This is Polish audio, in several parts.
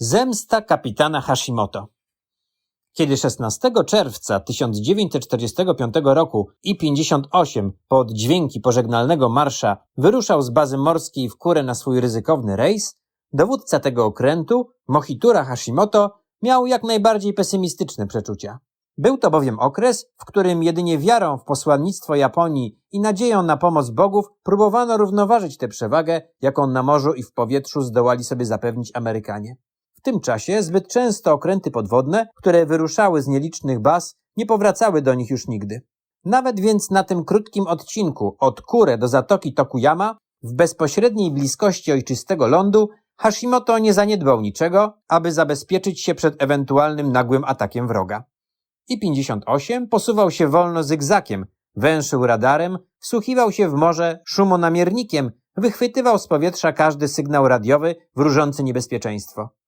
Zemsta kapitana Hashimoto. Kiedy 16 czerwca 1945 roku I-58 pod dźwięki pożegnalnego marsza wyruszał z bazy morskiej w Kurę na swój ryzykowny rejs, dowódca tego okrętu, Mohitura Hashimoto, miał jak najbardziej pesymistyczne przeczucia. Był to bowiem okres, w którym jedynie wiarą w posłannictwo Japonii i nadzieją na pomoc bogów próbowano równoważyć tę przewagę, jaką na morzu i w powietrzu zdołali sobie zapewnić Amerykanie. Tym czasie zbyt często okręty podwodne, które wyruszały z nielicznych baz, nie powracały do nich już nigdy. Nawet więc na tym krótkim odcinku od Kure do zatoki Tokuyama, w bezpośredniej bliskości ojczystego lądu, Hashimoto nie zaniedbał niczego, aby zabezpieczyć się przed ewentualnym nagłym atakiem wroga. I-58 posuwał się wolno zygzakiem, węszył radarem, wsłuchiwał się w morze szumonamiernikiem, wychwytywał z powietrza każdy sygnał radiowy wróżący niebezpieczeństwo.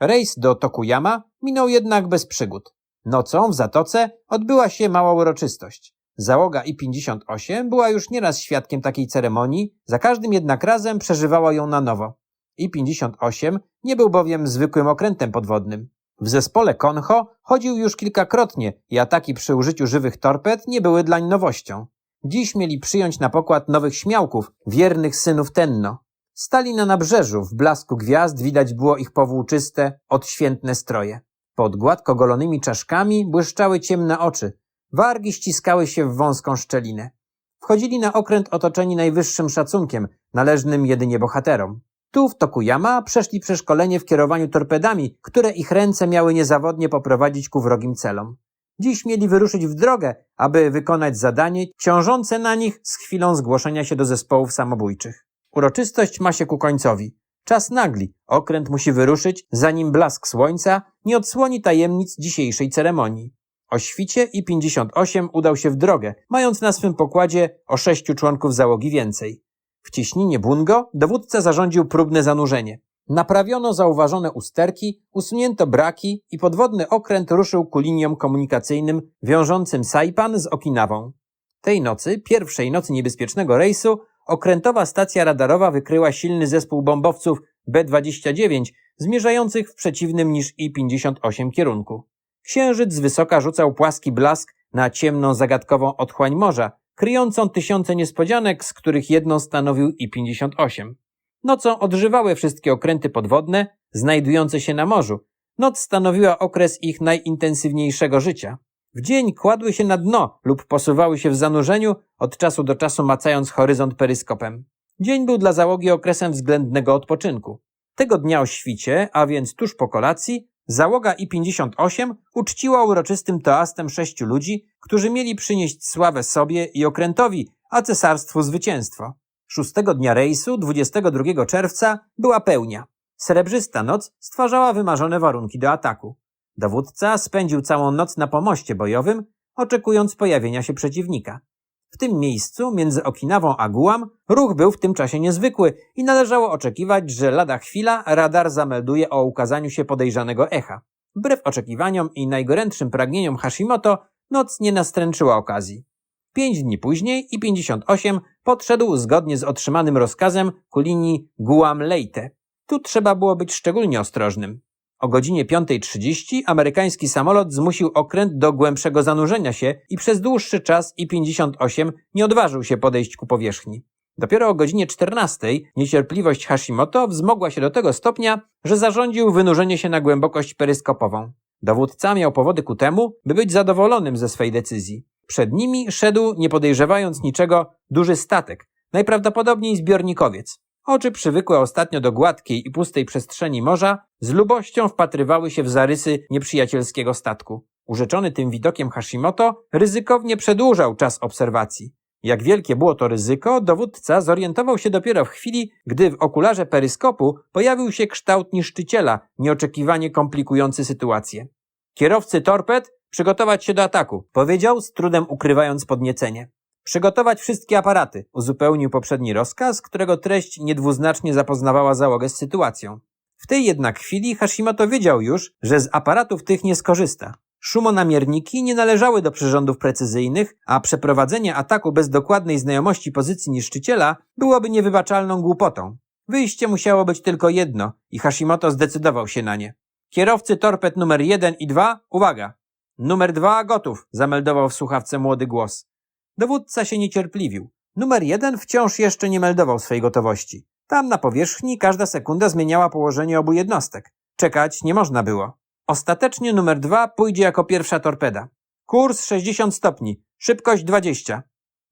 Rejs do Tokuyama minął jednak bez przygód. Nocą w zatoce odbyła się mała uroczystość. Załoga I-58 była już nieraz świadkiem takiej ceremonii, za każdym jednak razem przeżywała ją na nowo. I-58 nie był bowiem zwykłym okrętem podwodnym. W zespole Konho chodził już kilkakrotnie i ataki przy użyciu żywych torped nie były dlań nowością. Dziś mieli przyjąć na pokład nowych śmiałków, wiernych synów Tenno. Stali na nabrzeżu, w blasku gwiazd widać było ich powłóczyste, odświętne stroje. Pod gładko golonymi czaszkami błyszczały ciemne oczy. Wargi ściskały się w wąską szczelinę. Wchodzili na okręt otoczeni najwyższym szacunkiem, należnym jedynie bohaterom. Tu w Tokuyama przeszli przeszkolenie w kierowaniu torpedami, które ich ręce miały niezawodnie poprowadzić ku wrogim celom. Dziś mieli wyruszyć w drogę, aby wykonać zadanie ciążące na nich z chwilą zgłoszenia się do zespołów samobójczych. Uroczystość ma się ku końcowi. Czas nagli. Okręt musi wyruszyć, zanim blask słońca nie odsłoni tajemnic dzisiejszej ceremonii. O świcie I-58 udał się w drogę, mając na swym pokładzie o sześciu członków załogi więcej. W cieśninie Bungo dowódca zarządził próbne zanurzenie. Naprawiono zauważone usterki, usunięto braki i podwodny okręt ruszył ku liniom komunikacyjnym wiążącym Saipan z Okinawą. Tej nocy, pierwszej nocy niebezpiecznego rejsu, okrętowa stacja radarowa wykryła silny zespół bombowców B-29 zmierzających w przeciwnym niż I-58 kierunku. Księżyc z wysoka rzucał płaski blask na ciemną, zagadkową otchłań morza, kryjącą tysiące niespodzianek, z których jedną stanowił I-58. Nocą odżywały wszystkie okręty podwodne znajdujące się na morzu. Noc stanowiła okres ich najintensywniejszego życia. W dzień kładły się na dno lub posuwały się w zanurzeniu, od czasu do czasu macając horyzont peryskopem. Dzień był dla załogi okresem względnego odpoczynku. Tego dnia o świcie, a więc tuż po kolacji, załoga I-58 uczciła uroczystym toastem sześciu ludzi, którzy mieli przynieść sławę sobie i okrętowi, a cesarstwu zwycięstwo. Szóstego dnia rejsu, 22 czerwca, była pełnia. Srebrzysta noc stwarzała wymarzone warunki do ataku. Dowódca spędził całą noc na pomoście bojowym, oczekując pojawienia się przeciwnika. W tym miejscu, między Okinawą a Guam, ruch był w tym czasie niezwykły i należało oczekiwać, że lada chwila radar zamelduje o ukazaniu się podejrzanego echa. Wbrew oczekiwaniom i najgorętszym pragnieniom Hashimoto, noc nie nastręczyła okazji. Pięć dni później i 58 podszedł zgodnie z otrzymanym rozkazem ku linii Guam-Leyte. Tu trzeba było być szczególnie ostrożnym. O godzinie 5.30 amerykański samolot zmusił okręt do głębszego zanurzenia się i przez dłuższy czas I-58 nie odważył się podejść ku powierzchni. Dopiero o godzinie 14 niecierpliwość Hashimoto wzmogła się do tego stopnia, że zarządził wynurzenie się na głębokość peryskopową. Dowódca miał powody ku temu, by być zadowolonym ze swej decyzji. Przed nimi szedł, nie podejrzewając niczego, duży statek, najprawdopodobniej zbiornikowiec. Oczy przywykłe ostatnio do gładkiej i pustej przestrzeni morza, z lubością wpatrywały się w zarysy nieprzyjacielskiego statku. Urzeczony tym widokiem Hashimoto ryzykownie przedłużał czas obserwacji. Jak wielkie było to ryzyko, dowódca zorientował się dopiero w chwili, gdy w okularze peryskopu pojawił się kształt niszczyciela, nieoczekiwanie komplikujący sytuację. Kierowcy torped przygotować się do ataku, powiedział, z trudem ukrywając podniecenie. Przygotować wszystkie aparaty, uzupełnił poprzedni rozkaz, którego treść niedwuznacznie zapoznawała załogę z sytuacją. W tej jednak chwili Hashimoto wiedział już, że z aparatów tych nie skorzysta. Szumonamierniki nie należały do przyrządów precyzyjnych, a przeprowadzenie ataku bez dokładnej znajomości pozycji niszczyciela byłoby niewybaczalną głupotą. Wyjście musiało być tylko jedno i Hashimoto zdecydował się na nie. Kierowcy torped numer 1 i 2, uwaga! Numer 2 gotów, zameldował w słuchawce młody głos. Dowódca się niecierpliwił. Numer 1 wciąż jeszcze nie meldował swej gotowości. Tam na powierzchni każda sekunda zmieniała położenie obu jednostek. Czekać nie można było. Ostatecznie numer 2 pójdzie jako pierwsza torpeda. Kurs 60 stopni, szybkość 20.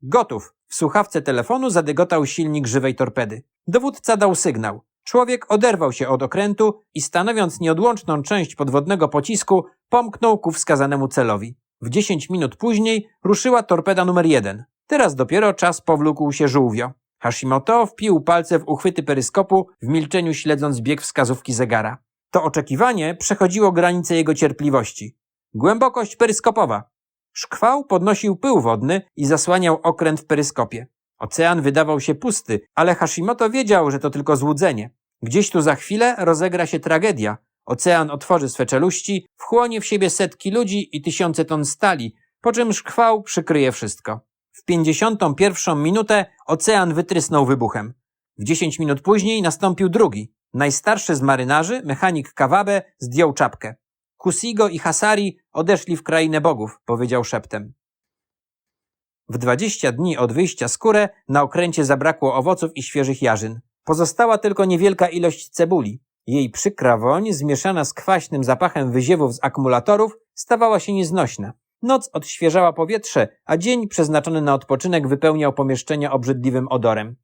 Gotów. W słuchawce telefonu zadygotał silnik żywej torpedy. Dowódca dał sygnał. Człowiek oderwał się od okrętu i stanowiąc nieodłączną część podwodnego pocisku, pomknął ku wskazanemu celowi. W 10 minut później ruszyła torpeda numer 1. Teraz dopiero czas powlókł się żółwio. Hashimoto wpił palce w uchwyty peryskopu, w milczeniu śledząc bieg wskazówki zegara. To oczekiwanie przechodziło granice jego cierpliwości. Głębokość peryskopowa. Szkwał podnosił pył wodny i zasłaniał okręt w peryskopie. Ocean wydawał się pusty, ale Hashimoto wiedział, że to tylko złudzenie. Gdzieś tu za chwilę rozegra się tragedia. Ocean otworzy swe czeluści, wchłonie w siebie setki ludzi i tysiące ton stali, po czym szkwał przykryje wszystko. W 51 minutę ocean wytrysnął wybuchem. W 10 minut później nastąpił drugi. Najstarszy z marynarzy, mechanik Kawabe, zdjął czapkę. Kusigo i Hasari odeszli w krainę bogów, powiedział szeptem. W 20 dni od wyjścia z Kure na okręcie zabrakło owoców i świeżych jarzyn. Pozostała tylko niewielka ilość cebuli. Jej przykra woń, zmieszana z kwaśnym zapachem wyziewów z akumulatorów, stawała się nieznośna. Noc odświeżała powietrze, a dzień przeznaczony na odpoczynek wypełniał pomieszczenia obrzydliwym odorem.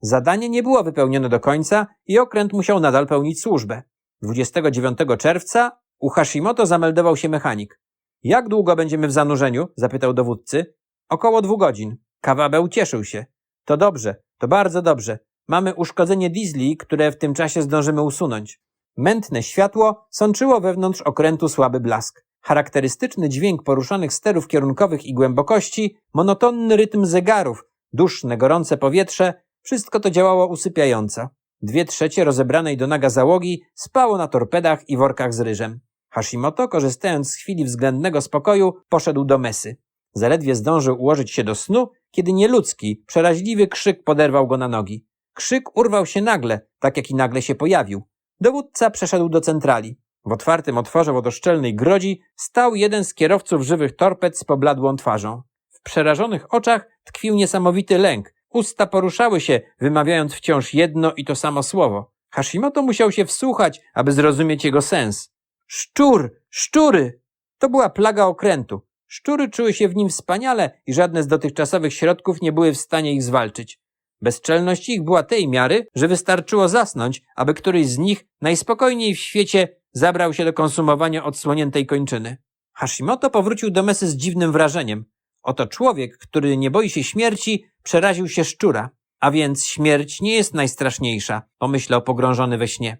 Zadanie nie było wypełnione do końca i okręt musiał nadal pełnić służbę. 29 czerwca u Hashimoto zameldował się mechanik. Jak długo będziemy w zanurzeniu? zapytał dowódcy. Około dwóch godzin. Kawabe ucieszył się. To dobrze, to bardzo dobrze. Mamy uszkodzenie diesli, które w tym czasie zdążymy usunąć. Mętne światło sączyło wewnątrz okrętu słaby blask. Charakterystyczny dźwięk poruszanych sterów kierunkowych i głębokości, monotonny rytm zegarów, duszne, gorące powietrze, wszystko to działało usypiająco. Dwie trzecie rozebranej do naga załogi spało na torpedach i workach z ryżem. Hashimoto, korzystając z chwili względnego spokoju, poszedł do mesy. Zaledwie zdążył ułożyć się do snu, kiedy nieludzki, przeraźliwy krzyk poderwał go na nogi. Krzyk urwał się nagle, tak jak i nagle się pojawił. Dowódca przeszedł do centrali. W otwartym otworze wodoszczelnej grodzi stał jeden z kierowców żywych torped z pobladłą twarzą. W przerażonych oczach tkwił niesamowity lęk. Usta poruszały się, wymawiając wciąż jedno i to samo słowo. Hashimoto musiał się wsłuchać, aby zrozumieć jego sens. Szczur! Szczury! To była plaga okrętu. Szczury czuły się w nim wspaniale i żadne z dotychczasowych środków nie były w stanie ich zwalczyć. Bezczelność ich była tej miary, że wystarczyło zasnąć, aby któryś z nich najspokojniej w świecie zabrał się do konsumowania odsłoniętej kończyny. Hashimoto powrócił do mesy z dziwnym wrażeniem. Oto człowiek, który nie boi się śmierci, przeraził się szczura. A więc śmierć nie jest najstraszniejsza, pomyślał pogrążony we śnie.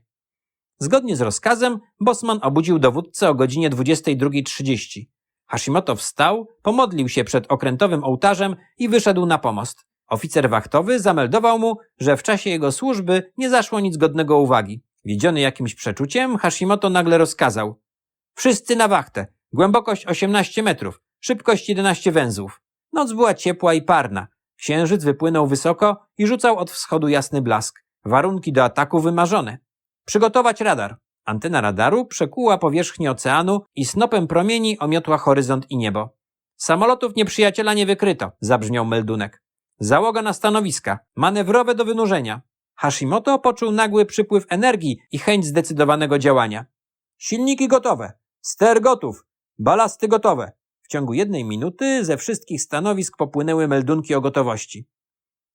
Zgodnie z rozkazem, Bosman obudził dowódcę o godzinie 22.30. Hashimoto wstał, pomodlił się przed okrętowym ołtarzem i wyszedł na pomost. Oficer wachtowy zameldował mu, że w czasie jego służby nie zaszło nic godnego uwagi. Wiedziony jakimś przeczuciem, Hashimoto nagle rozkazał. Wszyscy na wachtę. Głębokość 18 metrów. Szybkość 11 węzłów. Noc była ciepła i parna. Księżyc wypłynął wysoko i rzucał od wschodu jasny blask. Warunki do ataku wymarzone. Przygotować radar. Antena radaru przekuła powierzchnię oceanu i snopem promieni omiotła horyzont i niebo. Samolotów nieprzyjaciela nie wykryto, zabrzmiał meldunek. Załoga na stanowiska, manewrowe do wynurzenia. Hashimoto poczuł nagły przypływ energii i chęć zdecydowanego działania. Silniki gotowe, ster gotów, balasty gotowe. W ciągu jednej minuty ze wszystkich stanowisk popłynęły meldunki o gotowości.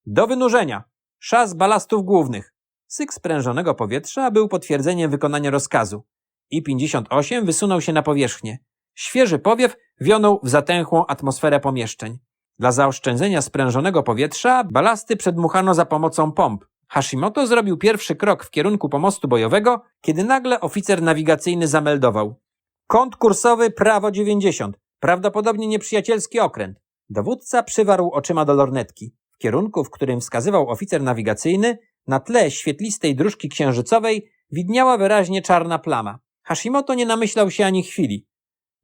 Do wynurzenia. Szas balastów głównych. Syk sprężonego powietrza był potwierdzeniem wykonania rozkazu. I-58 wysunął się na powierzchnię. Świeży powiew wionął w zatęchłą atmosferę pomieszczeń. Dla zaoszczędzenia sprężonego powietrza balasty przedmuchano za pomocą pomp. Hashimoto zrobił pierwszy krok w kierunku pomostu bojowego, kiedy nagle oficer nawigacyjny zameldował. Kąt kursowy prawo 90. Prawdopodobnie nieprzyjacielski okręt. Dowódca przywarł oczyma do lornetki. W kierunku, w którym wskazywał oficer nawigacyjny, na tle świetlistej dróżki księżycowej widniała wyraźnie czarna plama. Hashimoto nie namyślał się ani chwili.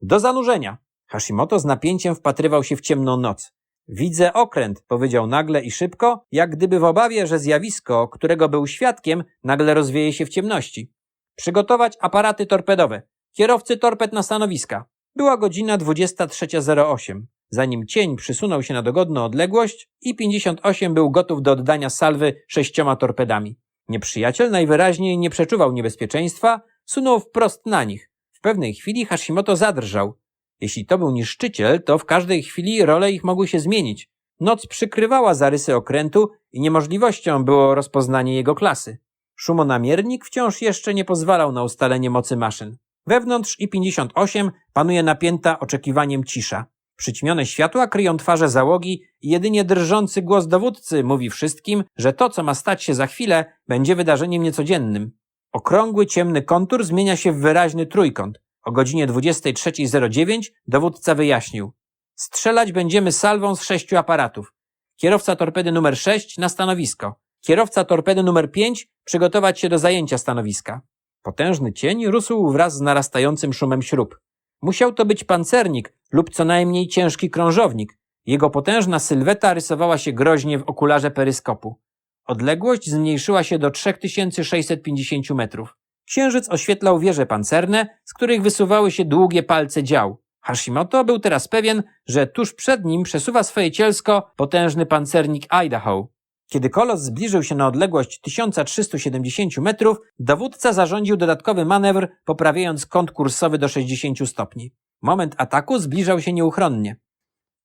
Do zanurzenia. Hashimoto z napięciem wpatrywał się w ciemną noc. Widzę okręt, powiedział nagle i szybko, jak gdyby w obawie, że zjawisko, którego był świadkiem, nagle rozwieje się w ciemności. Przygotować aparaty torpedowe. Kierowcy torped na stanowiska. Była godzina 23.08. Zanim cień przysunął się na dogodną odległość i 58 był gotów do oddania salwy sześcioma torpedami. Nieprzyjaciel najwyraźniej nie przeczuwał niebezpieczeństwa, sunął wprost na nich. W pewnej chwili Hashimoto zadrżał. Jeśli to był niszczyciel, to w każdej chwili role ich mogły się zmienić. Noc przykrywała zarysy okrętu i niemożliwością było rozpoznanie jego klasy. Szumonamiernik wciąż jeszcze nie pozwalał na ustalenie mocy maszyn. Wewnątrz I-58 panuje napięta oczekiwaniem cisza. Przyćmione światła kryją twarze załogi i jedynie drżący głos dowódcy mówi wszystkim, że to, co ma stać się za chwilę, będzie wydarzeniem niecodziennym. Okrągły, ciemny kontur zmienia się w wyraźny trójkąt. O godzinie 23.09 dowódca wyjaśnił. Strzelać będziemy salwą z sześciu aparatów. Kierowca torpedy numer 6 na stanowisko. Kierowca torpedy numer 5 przygotować się do zajęcia stanowiska. Potężny cień rósł wraz z narastającym szumem śrub. Musiał to być pancernik lub co najmniej ciężki krążownik. Jego potężna sylweta rysowała się groźnie w okularze peryskopu. Odległość zmniejszyła się do 3650 metrów. Księżyc oświetlał wieże pancerne, z których wysuwały się długie palce dział. Hashimoto był teraz pewien, że tuż przed nim przesuwa swoje cielsko potężny pancernik Idaho. Kiedy kolos zbliżył się na odległość 1370 metrów, dowódca zarządził dodatkowy manewr, poprawiając kąt kursowy do 60 stopni. Moment ataku zbliżał się nieuchronnie.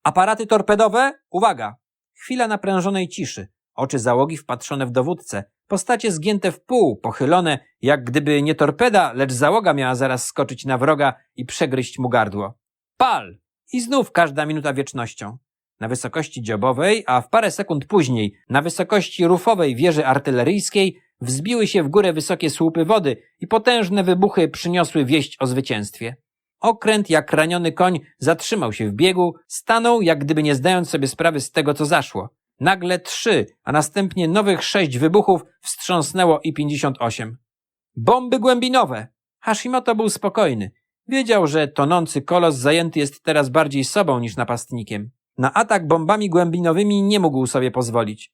Aparaty torpedowe, uwaga! Chwila naprężonej ciszy. Oczy załogi wpatrzone w dowódcę. Postacie zgięte w pół, pochylone, jak gdyby nie torpeda, lecz załoga miała zaraz skoczyć na wroga i przegryźć mu gardło. Pal! I znów każda minuta wiecznością. Na wysokości dziobowej, a w parę sekund później na wysokości rufowej wieży artyleryjskiej wzbiły się w górę wysokie słupy wody i potężne wybuchy przyniosły wieść o zwycięstwie. Okręt jak raniony koń zatrzymał się w biegu, stanął jak gdyby nie zdając sobie sprawy z tego, co zaszło. Nagle trzy, a następnie nowych sześć wybuchów wstrząsnęło i 58. Bomby głębinowe! Hashimoto był spokojny. Wiedział, że tonący kolos zajęty jest teraz bardziej sobą niż napastnikiem. Na atak bombami głębinowymi nie mógł sobie pozwolić.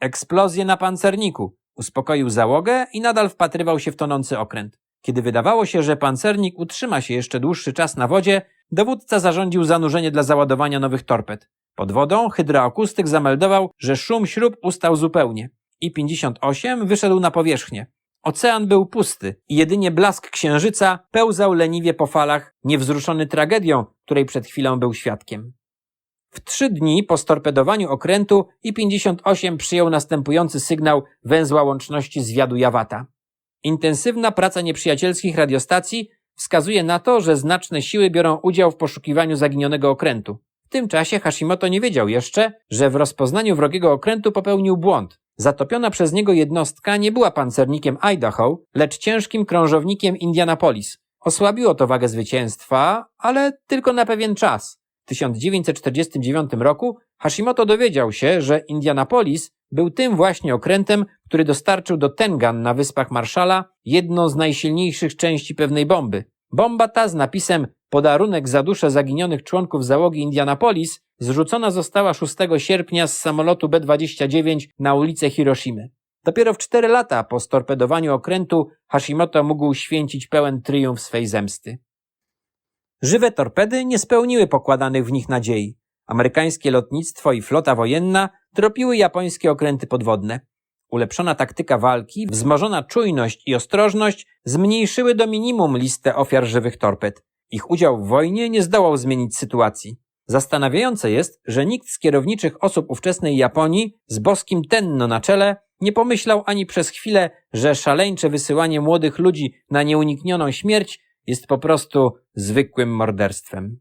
Eksplozje na pancerniku. Uspokoił załogę i nadal wpatrywał się w tonący okręt. Kiedy wydawało się, że pancernik utrzyma się jeszcze dłuższy czas na wodzie, dowódca zarządził zanurzenie dla załadowania nowych torped. Pod wodą hydroakustyk zameldował, że szum śrub ustał zupełnie. I 58 wyszedł na powierzchnię. Ocean był pusty i jedynie blask księżyca pełzał leniwie po falach, niewzruszony tragedią, której przed chwilą był świadkiem. W trzy dni po storpedowaniu okrętu I-58 przyjął następujący sygnał węzła łączności zwiadu Jawata. Intensywna praca nieprzyjacielskich radiostacji wskazuje na to, że znaczne siły biorą udział w poszukiwaniu zaginionego okrętu. Tym czasie Hashimoto nie wiedział jeszcze, że w rozpoznaniu wrogiego okrętu popełnił błąd. Zatopiona przez niego jednostka nie była pancernikiem Idaho, lecz ciężkim krążownikiem Indianapolis. Osłabiło to wagę zwycięstwa, ale tylko na pewien czas. W 1949 roku Hashimoto dowiedział się, że Indianapolis był tym właśnie okrętem, który dostarczył do Tengan na Wyspach Marszala jedną z najsilniejszych części pewnej bomby. Bomba ta z napisem Podarunek za duszę zaginionych członków załogi Indianapolis zrzucona została 6 sierpnia z samolotu B-29 na ulicę Hiroshimy. Dopiero w cztery lata po storpedowaniu okrętu Hashimoto mógł święcić pełen triumf swej zemsty. Żywe torpedy nie spełniły pokładanych w nich nadziei. Amerykańskie lotnictwo i flota wojenna tropiły japońskie okręty podwodne. Ulepszona taktyka walki, wzmożona czujność i ostrożność zmniejszyły do minimum listę ofiar żywych torped. Ich udział w wojnie nie zdołał zmienić sytuacji. Zastanawiające jest, że nikt z kierowniczych osób ówczesnej Japonii z boskim Tenno na czele nie pomyślał ani przez chwilę, że szaleńcze wysyłanie młodych ludzi na nieuniknioną śmierć jest po prostu zwykłym morderstwem.